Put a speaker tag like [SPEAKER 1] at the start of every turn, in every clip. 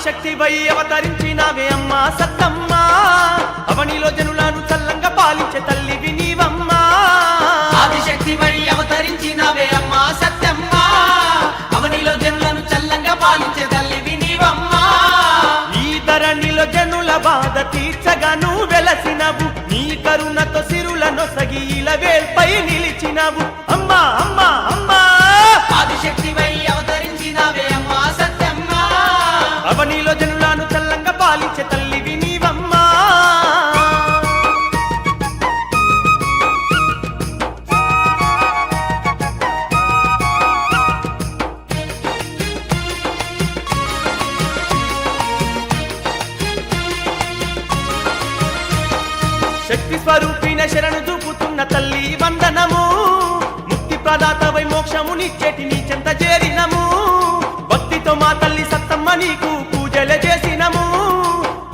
[SPEAKER 1] Adishakti why అవతరించినావే అమ్మా సత్తమ్మ. అవనిలో జనులను చల్లంగా పాలించే తల్లివి నీవమ్మా.
[SPEAKER 2] ఆదిశక్తి వై అవతరించినవే అమ్మా సత్యమ్మ అవనిలో జనులను చల్లంగా పాలించే తల్లివి నీవమ్మా.
[SPEAKER 1] ఈ ధరణిలో జనుల బాధ తీర్చగాను వెలసినవు. నీ కరుణతో సిరులను సగీల వేల్పై నిలిచినవు. అమ్మా అమ్మా అమ్మా.
[SPEAKER 2] ఆదిశక్తి
[SPEAKER 1] శక్తి స్వరూపిన శరణు చూపుతున్న తల్లి వందనము. ముక్తి ప్రదాతవై మోక్షము నిచ్చేటి నీ చెంత చేరినము. భక్తితో మా తల్లి సత్తమ్మ నీకు పూజలు చేసినము.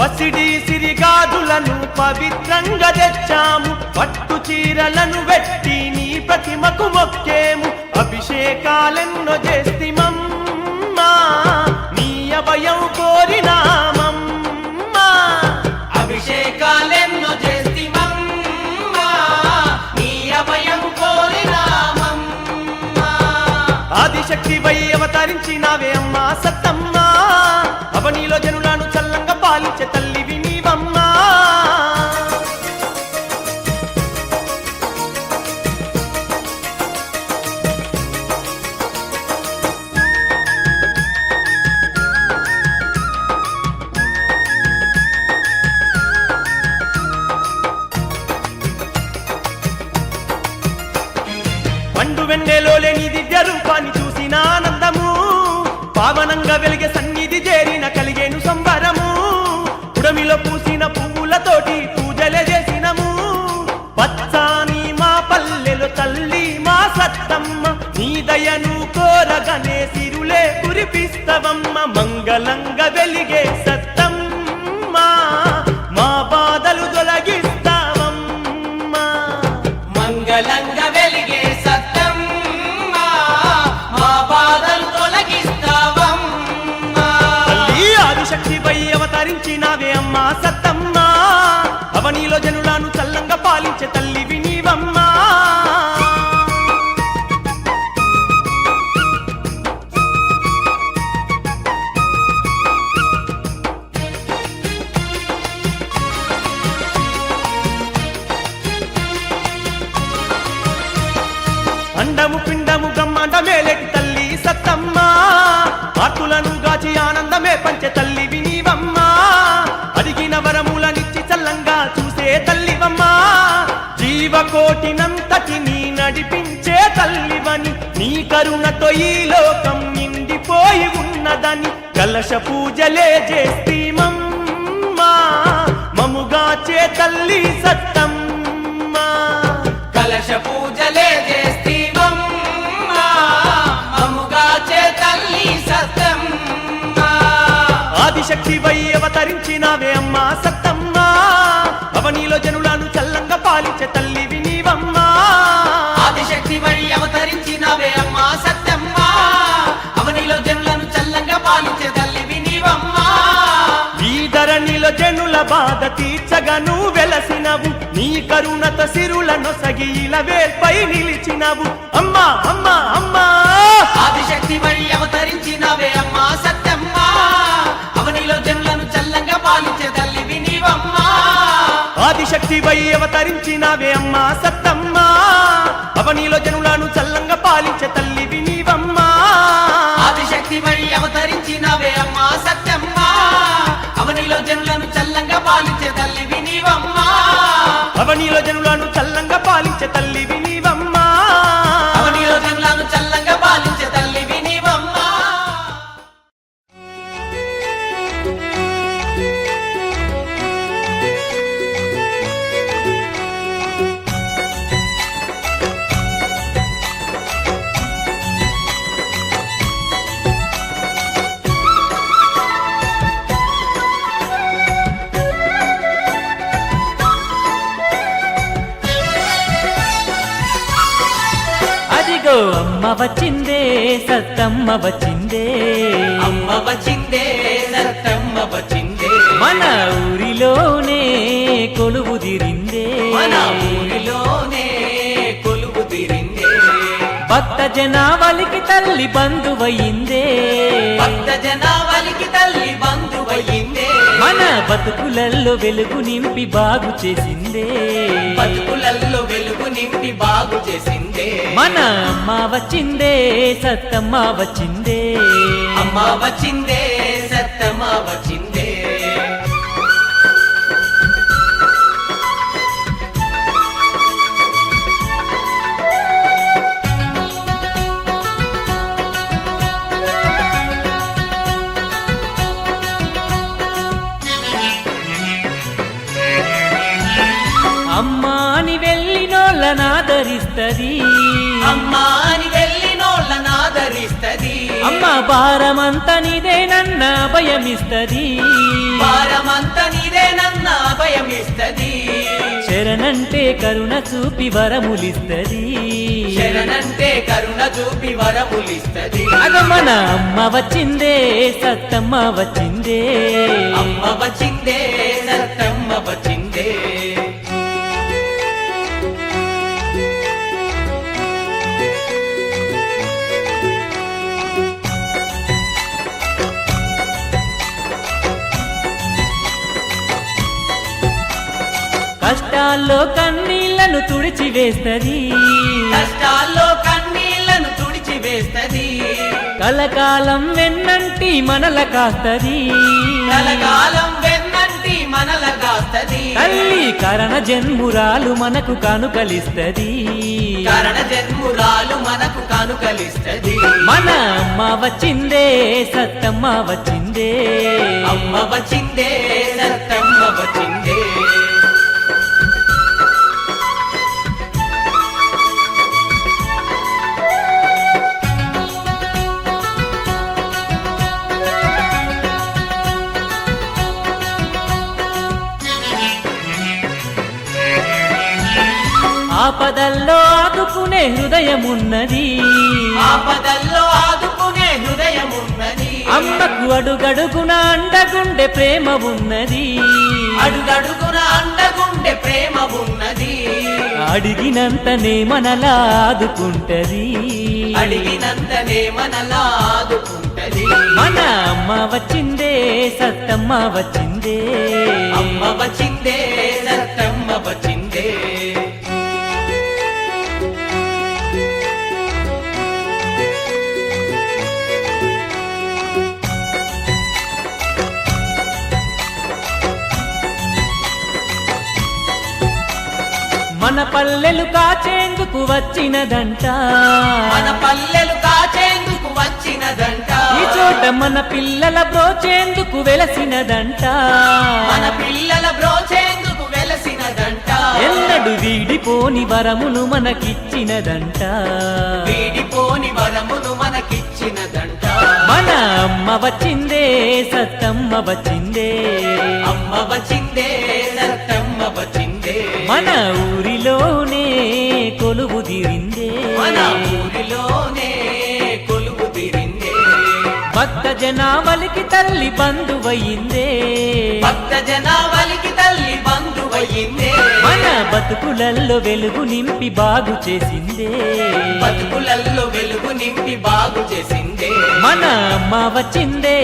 [SPEAKER 1] పసిడి సిరిగాజులను పవిత్రంగా తెచ్చాము. పట్టు చీరలను వెట్టి నీ ప్రతిమకు మొక్కేము. అభిషేకాలెన్నో చేస్తిమమ్మా ఆదిశక్తి వై అవతరించినావే అమ్మా సత్తమ్మ. అవనీలో జనులను చల్లంగా పాలించే తల్లి దయను కోరగనే సిరులే కురిపిస్తవమ్మ మంగళంగా వెలిగే సత్తమ్మ. మా బాధలు తొలగిస్తావమ్మా.
[SPEAKER 2] మంగళంగా వెలిగే సత్తమ్మ. మా బాధలు తొలగిస్తావమ్మా.
[SPEAKER 1] తల్లి ఆదిశక్తి పై అవతరించినావే అమ్మా సత్తమ్మ. అవనిలో జనులను చల్లంగా పాలించే ఆర్తులను గాచి ఆనందమే పంచే తల్లి వినివమ్మా అడిగిన వరములనిచ్చి చల్లంగా చూసే తల్లివమ్మా. జీవకోటినంతటి నీ నడిపించే తల్లివని నీ కరుణతో ఈ లోకం నిండిపోయి ఉన్నదని కలశ పూజలే చేస్తీమమ్మా మముగాచే తల్లి సత్తమ్మా.
[SPEAKER 2] కలశ పూజలే చే
[SPEAKER 1] ఆదిశక్తి వై అవతరించినావే అమ్మా సత్తమ్మ. అవనిలో జనులను చల్లంగా పాలించే తల్లి వినీవమ్మా
[SPEAKER 2] ఆదిశక్తి వై అవతరించినవే అమ్మా సత్యమ్మ అవనిలో జనులను చల్లంగా పాలించే తల్లి వినివమ్మా
[SPEAKER 1] ఈ ధరణిలో జనుల బాధ తీర్చగను వెలసినవు. నీ కరుణత సిరులను సగిల వేల్పై నిలిచినవు. అమ్మా అమ్మా అమ్మా.
[SPEAKER 2] ఆదిశక్తి వై అవతరించినవే అమ్మా
[SPEAKER 1] ఆదిశక్తి వై అవతరించినావే అమ్మా సత్తమ్మ. అవనిలో జనులను చల్లంగా పాలించే తల్లి వినీవమ్మా
[SPEAKER 2] ఆదిశక్తి వై అవతరించినవే అమ్మా సత్యమ్మ అవనిలో జనులను చల్లంగా పాలించే తల్లి వినివమ్మా
[SPEAKER 1] అవనిలో జనులను చల్లంగా పాలించే తల్లి
[SPEAKER 3] అమ్మ వచ్చిందే సత్తమ్మ వచ్చిందే.
[SPEAKER 2] అమ్మ వచ్చిందే సత్తమ్మ
[SPEAKER 3] ఊరిలోనే కొలువు తీరిందే.
[SPEAKER 2] మన ఊరిలోనే కొలువు తీరిందే.
[SPEAKER 3] భక్త జనావళికి తల్లి బంధువయిందే
[SPEAKER 2] భక్త జనావళికి తల్లి బంధువయ్యిందే.
[SPEAKER 3] మన బతుకులల్లో వెలుగు నింపి బాగు చేసిందే.
[SPEAKER 2] బతుకులల్లో వెలుగు నింపి బాగు చేసిందే.
[SPEAKER 3] మన అమ్మ వచ్చిందే సత్తమ్మ వచ్చిందే.
[SPEAKER 2] అమ్మ వచ్చిందే సత్తమ్మ వచ్చిందే.
[SPEAKER 3] వెళ్ళినోళ్ళనాదరిస్తది
[SPEAKER 2] అమ్మా అని వెళ్ళినోళ్ళ ఆదరిస్తది.
[SPEAKER 3] అమ్మ భారమంత నీదేనన్న భయమిస్తది
[SPEAKER 2] భారమంత నీదే నన్న అభయమిస్తది.
[SPEAKER 3] శరణంటే కరుణ చూపి వరములిస్తది.
[SPEAKER 2] శరణంటే కరుణ చూపి వరములిస్తది.
[SPEAKER 3] అగ మన అమ్మ వచ్చిందే సత్తమ్మ వచ్చిందే.
[SPEAKER 2] అమ్మ వచ్చిందే సత్తమ్మ వచ్చిందే.
[SPEAKER 3] కష్టాల్లో కన్నీళ్ళను తుడిచి వేస్తది
[SPEAKER 2] కష్టాల్లో కన్నీళ్ళను తుడిచి వేస్తది
[SPEAKER 3] కలకాలం వెన్నంటి మనల కాస్తది.
[SPEAKER 2] కలకాలం వెన్నంటి మనల కాస్తది.
[SPEAKER 3] తల్లి కరణ జన్మురాలు మనకు కానుకలిస్తది.
[SPEAKER 2] కరణ జన్మురాలు మనకు కానుకలిస్తది.
[SPEAKER 3] మన అమ్మ వచ్చిందే సత్తమ్మ వచ్చిందే
[SPEAKER 2] అమ్మ వచ్చిందే సత్తమ్మ వచ్చిందే.
[SPEAKER 3] ఆపదల్లో ఆదుకునే హృదయమున్నది.
[SPEAKER 2] ఆపదల్లో ఆదుకునే హృదయం ఉన్నది
[SPEAKER 3] అమ్మకు అడుగడుగున అండగుండె ప్రేమ ఉన్నది
[SPEAKER 2] అడుగడుగున అండగుండె ప్రేమ ఉన్నది
[SPEAKER 3] అడిగినంతనే మనలా ఆదుకుంటది.
[SPEAKER 2] అడిగినంతనే మనలా ఆదుకుంటది.
[SPEAKER 3] మన అమ్మ వచ్చిందే సత్తమ్మ వచ్చిందే.
[SPEAKER 2] అమ్మ వచ్చిందే సత్తమ్మ వచ్చిందే
[SPEAKER 3] మన పల్లెలు కాచేందుకు వచ్చినదంట.
[SPEAKER 2] మన పల్లెలు కాచేందుకు వచ్చినదంట.
[SPEAKER 3] ఈ చోట మన పిల్లల బ్రోచేందుకు వెలసినదంట.
[SPEAKER 2] మన పిల్లల బ్రోచేందుకు వెలసినదంట.
[SPEAKER 3] ఎన్నడు వీడిపోని వరమును మనకిచ్చినదంట.
[SPEAKER 2] వీడిపోని వరమును మనకిచ్చినదంట.
[SPEAKER 3] మన అమ్మ వచ్చిందే సత్తమ్మ వచ్చిందే.
[SPEAKER 2] అమ్మ వచ్చిందే సత్తమ్మ వచ్చిందే.
[SPEAKER 3] మన భక్త జనావళికి తల్లి బంధువయిందే
[SPEAKER 2] భక్త జనావళికి తల్లి బంధువయ్యిందే.
[SPEAKER 3] మన బతుకులల్లో వెలుగు నింపి బాగు చేసిందే.
[SPEAKER 2] బతుకులల్లో వెలుగు నింపి బాగు చేసిందే.
[SPEAKER 3] మన అమ్మ వచ్చిందే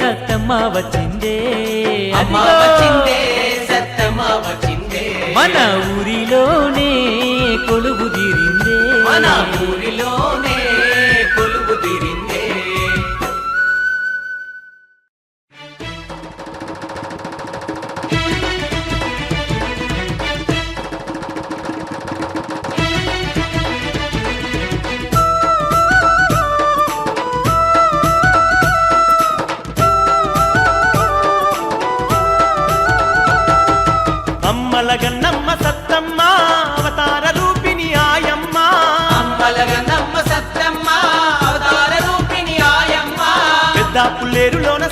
[SPEAKER 3] సత్తమ్మ వచ్చిందే.
[SPEAKER 2] అమ్మ వచ్చిందే సత్తమ్మ వచ్చిందే.
[SPEAKER 3] మన ఊరిలోనే కొలువు తీరిందే.
[SPEAKER 2] మన ఊరిలోనే
[SPEAKER 1] అమ్మలగన్నమ్మ సత్తమ్మ అవతార రూపిణి ఆయమ్మ.
[SPEAKER 2] అమ్మలగన్నమ్మ సత్తమ్మ
[SPEAKER 1] అవతార రూపిణి ఆయమ్మ.
[SPEAKER 2] పెద్ద పుల్లేరులోన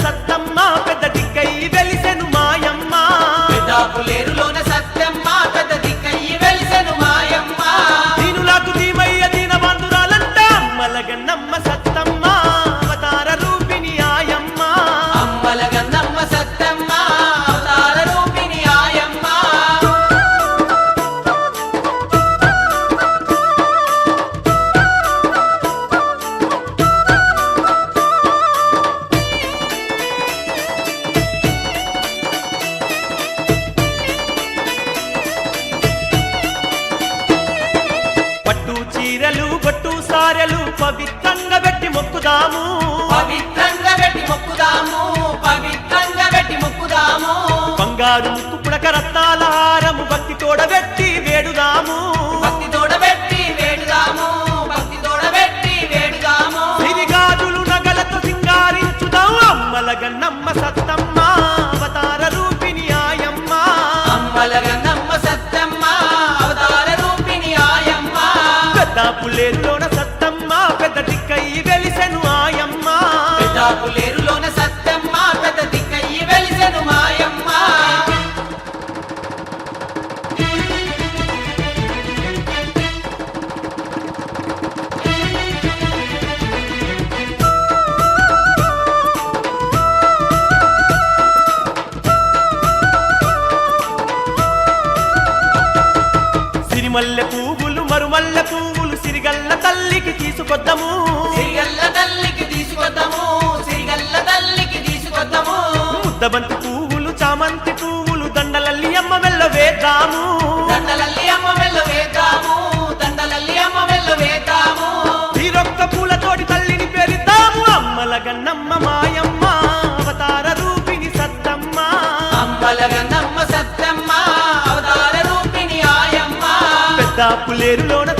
[SPEAKER 2] little
[SPEAKER 1] పెద్ద పులేరులోన సత్తమ్మ పెద్ద దిక్కయ్యి వెలిసెను ఆయమ్మ.
[SPEAKER 2] పెద్దాపులేరులోన సత్తమ్మ
[SPEAKER 1] తీసుకొద్దాము.
[SPEAKER 2] సిరిగల్ల తల్లికి తీసుకొద్దాము సిరిగల్ల తల్లికి తీసుకొద్దాము.
[SPEAKER 1] ముద్దబంతి పువ్వులు చామంతి పువ్వులు దండలల్లి అమ్మ మెల్ల వేద్దాము.
[SPEAKER 2] దండలల్లి అమ్మ మెల్ల వేద్దాము దండలల్లి అమ్మ మెల్ల వేద్దాము.
[SPEAKER 1] తీరొక్క పూలతోటి తల్లిని పేరిద్దాము అమ్మల గన్నమ్మ మాయమ్మ అవతార రూపిణి సత్తమ్మ.
[SPEAKER 2] అమ్మలగన్నమ్మ సత్తమ్మ అవతార రూపిణి ఆయమ్మ.
[SPEAKER 1] పెద్ద పులేరులోన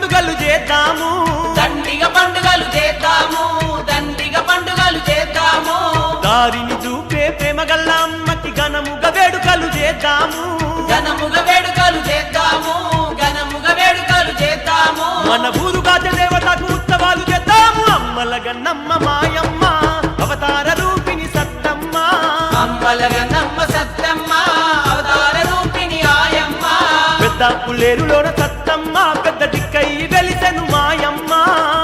[SPEAKER 1] పండుగలు చేద్దాము.
[SPEAKER 2] దండిగ పండుగలు చేద్దాము దండిగ పండుగలు చేద్దాము.
[SPEAKER 1] దారిని చూపే ప్రేమగల్ల అమ్మకి ఘనముగ వేడుకలు చేద్దాము.
[SPEAKER 2] ఘనముగ వేడుకలు చేద్దాము ఘనముగ వేడుకలు చేద్దాము.
[SPEAKER 1] మన ఊరుగాజ దేవతకు ఉత్సవాలు చేద్దాము. అమ్మల గన్నమ్మ మాయమ్మ అవతార రూపిణి సత్తమ్మ.
[SPEAKER 2] అమ్మలగన్నమ్మ సత్తమ్మ అవతార రూపిణి ఆయమ్మ.
[SPEAKER 1] పెద్ద పులేరులోన సత్తమ్మ పెద్ద దిక్కయ్యి వెలిసెను మాయమ్మ.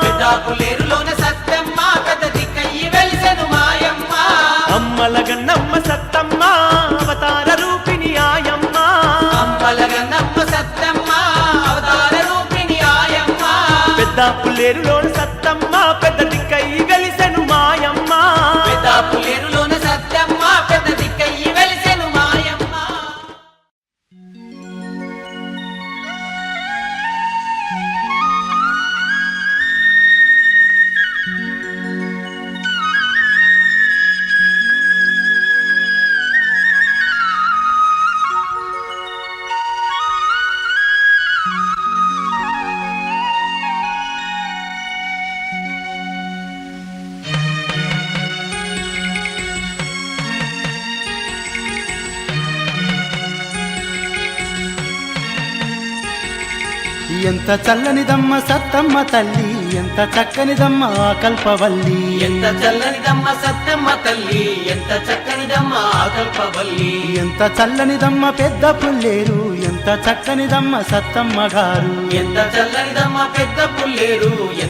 [SPEAKER 2] పెద్దాపులేరులోన సత్తమ్మ పెద్ద దిక్కయ్యి వెలిసెను మాయమ్మ.
[SPEAKER 1] అమ్మల గన్నమ్మ సత్తమ్మ అవతార రూపిణి ఆయమ్మ.
[SPEAKER 2] అమ్మలగన్నమ్మ సత్తమ్మ అవతార రూపిణి ఆయమ్మ.
[SPEAKER 1] పెద్ద పులేరులోన సత్తమ్మ
[SPEAKER 4] ఎంత చల్లనిదమ్మ సత్తమ్మ తల్లి ఎంత చక్కనిదమ్మ ఆ కల్పవల్లి.
[SPEAKER 2] ఎంత చల్లనిదమ్మ సత్తమ్మ తల్లి ఎంత చక్కనిదమ్మ ఆకల్పవల్లి
[SPEAKER 4] ఎంత చల్లనిదమ్మ పెద్ద పుల్లేరు ఎంత చక్కనిదమ్మ సత్తమ్మ గారు.
[SPEAKER 2] ఎంత చల్లనిదమ్మ పెద్ద పుల్లేరు